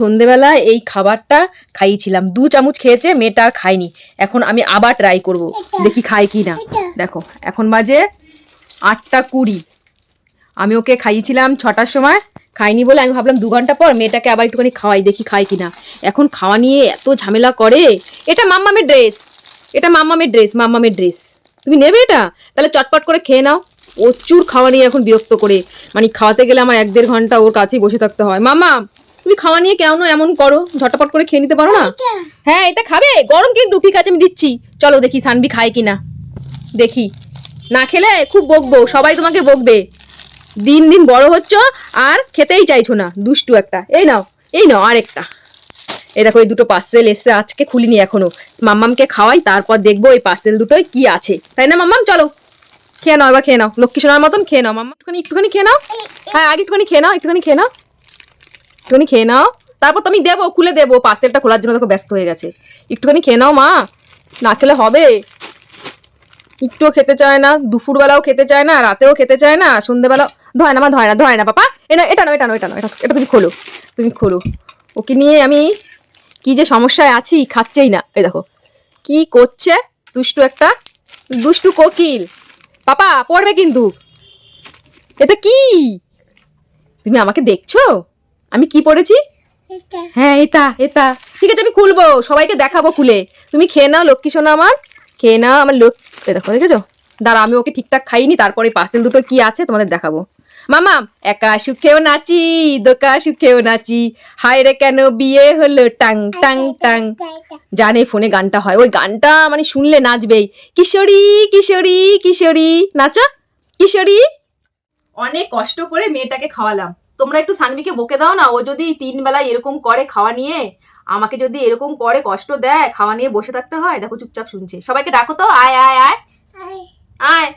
সন্ধেবেলা এই খাবারটা খাইয়েছিলাম। দু চামচ খেয়েছে, মেয়েটা আর খায়নি। এখন আমি আবার ট্রাই করব, দেখি খায় কি না দেখো, এখন বাজে আটটা কুড়ি। আমি ওকে খাইয়েছিলাম ছটার সময় খাইনি বলে আমি ভাবলাম দু ঘণ্টা পর মেয়েটাকে আবার একটুখানি খাওয়াই, দেখি খায় কি না এখন খাওয়া নিয়ে এত ঝামেলা করে, এটা মাম্মামের ড্রেস এটা মাম্মামের ড্রেস মাম্মামের ড্রেস তুমি নেবে এটা? তাহলে চটপট করে খেয়ে নাও। প্রচুর খাওয়া নিয়ে এখন বিরক্ত করে। মানে খাওয়াতে গেলে আমার এক দেড় ঘণ্টা ওর কাছেই বসে থাকতে হয়। মামা তুমি খাওয়া নিয়ে কেন এমন করো? ঝটপট করে খেয়ে নিতে পারো না? হ্যাঁ এটা খাবে। গরম কিন্তু। ঠিক আছে আমি দিচ্ছি। চলো দেখি সানবি খায় কিনা। দেখি। না খেলে খুব বকবো। সবাই তোমাকে বকবে। দিন দিন বড় হচ্ছ আর খেতেই চাইছো না। দুষ্টু একটা। এই নাও এই নাও আরেকটা। এই দেখো এই দুটো পার্সেল এসে আজকে খুলিনি এখনও। মাম্মামকে খাওয়াই তারপর দেখব এই পার্সেল দুটোয় কি আছে। তাই না মাম্মাম? চলো। খেয়ে নাও এবার খেয়ে নাও। লক্ষ্মী সোনার মতন খেয়ে নাও মাম্মা একটুখানি একটুখানি খেয়ে নাও। হ্যাঁ আগে একটুখানি খেয়ে নাও একটুখানি খেয়ে নাও। একটুখানি খেয়ে নাও। তারপর তুমি দেবো, খুলে দেবো পার্সেলটা খোলার জন্য দেখো ব্যস্ত হয়ে গেছে। একটুখানি খেয়ে নাও মা, না খেলে হবে। একটুও খেতে চায় না, দুপুরবেলাও খেতে চায় না, রাতেও খেতে চায় না সন্ধ্যেবেলাও ধয় না মা, ধয় না ধয় না পাপা এটা এটা নাও এটা নাও এটা নাও, এটা এটা তুমি খোলো তুমি খোলো। ওকে নিয়ে আমি কি যে সমস্যায় আছি খাচ্ছেই না। এই দেখো, কি করছে দুষ্টু একটা, দুষ্টু কোকিল। পাপা, পড়বে কিন্তু। এটা কি? তুমি আমাকে দেখছ? আমি কি পড়েছি? হ্যাঁ এটা এটা। ঠিক আছে আমি খুলবো। সবাইকে দেখাবো খুলে। তুমি খেয়ে নাও লক্ষ্মী সোনা আমার। খেয়ে নাও আমার লোক দেখো দেখেছ? দাঁড়া আমি ওকে ঠিকঠাক খাইনি তারপরে পার্সেল দুটো কি আছে তোমাদের দেখাবো। মামা একা সুখেও নাচি দোকা সুখেও নাচি। হায় রে কেন বিয়ে হলো? টাং টাং টাং। জানে ফোনে গানটা হয়। ওই গানটা মানে শুনলে নাচবেই। কিশোরী কিশোরী কিশোরী। নাচো। কিশোরী অনেক কষ্ট করে মেয়েটাকে খাওয়ালাম। তোমরা একটু সানভিকে বকে দাও না ও যদি তিন বেলায় এরকম করে খাওয়া নিয়ে আমাকে যদি এরকম করে কষ্ট দেয় খাওয়া নিয়ে বসে থাকতে হয়? দেখো চুপচাপ শুনছে। সবাইকে ডাকো তো আয় আয় আয়। আয়।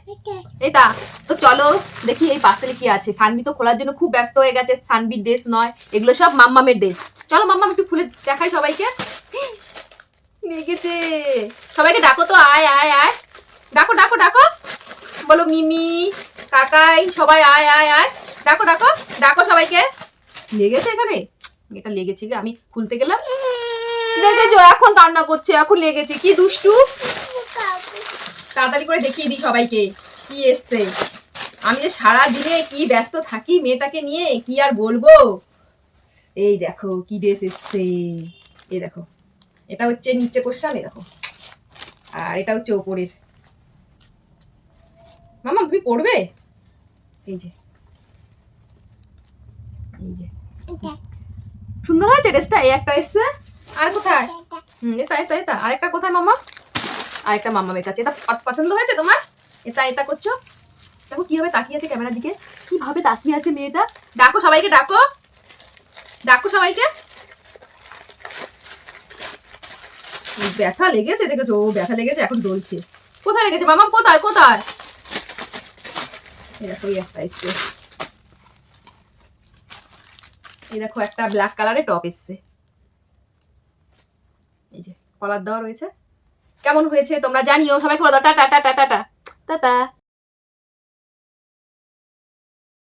এটা তো চলো দেখি এই পার্সেলে কি আছে। সানভি তো খোলার জন্য খুব ব্যস্ত হয়ে গেছে সানভির ড্রেস নয় এগুলো সব মাম্মামের ড্রেস চলো মাম্মাম একটু খুলে দেখাই সবাইকে। লেগেছে সবাইকে ডাকো তো আয় আয় আয়। ডাকো ডাকো ডাকো। বলো মিমি। কাকাই, সবাই আয় আয় আয়। ডাকো ডাকো ডাকো সবাইকে। লেগেছে এখানে? এটা লেগেছে গে আমি খুলতে গেলাম। লেগেছো এখন কান্না করছে, এখন লেগেছে। কি দুষ্টু? তাড়াতাড়ি করে দেখিয়ে দিই সবাইকে কি এসছে। আমি যে সারা দিনে কি ব্যস্ত থাকি মেয়েটাকে নিয়ে, কি আর বলব? এই দেখো, কি ড্রেস এসছে। এই দেখো, এটা হচ্ছে নিচে কোশ্চান এই দেখো। আর এটা হচ্ছে ওপরের। মামা, তুমি পড়বে? এই যে। এই যে। সুন্দর হয়েছে ড্রেসটা? এই একটা এসছে। আর কোথায়? হুম এটা এটা এটা। আরেকটা কোথায় মামা? আরেকটা মামা কাছে। এটা পছন্দ হয়েছে তোমার? এটা এটা করছ? দেখো কীভাবে তাকিয়ে আছে ক্যামেরার দিকে। কীভাবে তাকিয়ে আছে মেয়েটা? ডাকো সবাইকে ডাকো। ডাকো সবাইকে। ব্যথা লেগেছে দেখেছ? ও ব্যথা লেগেছে এখন দলছে কোথায় লেগেছে মামা? কোথায় কোথায়? এই দেখো এই একটা এসছে এই দেখো, একটা ব্ল্যাক কালারে টপ এসছে। এই যে কলার দেওয়া রয়েছে। কেমন হয়েছে তোমরা জানিও। সবাই কলার দাও। Tata tata tata tata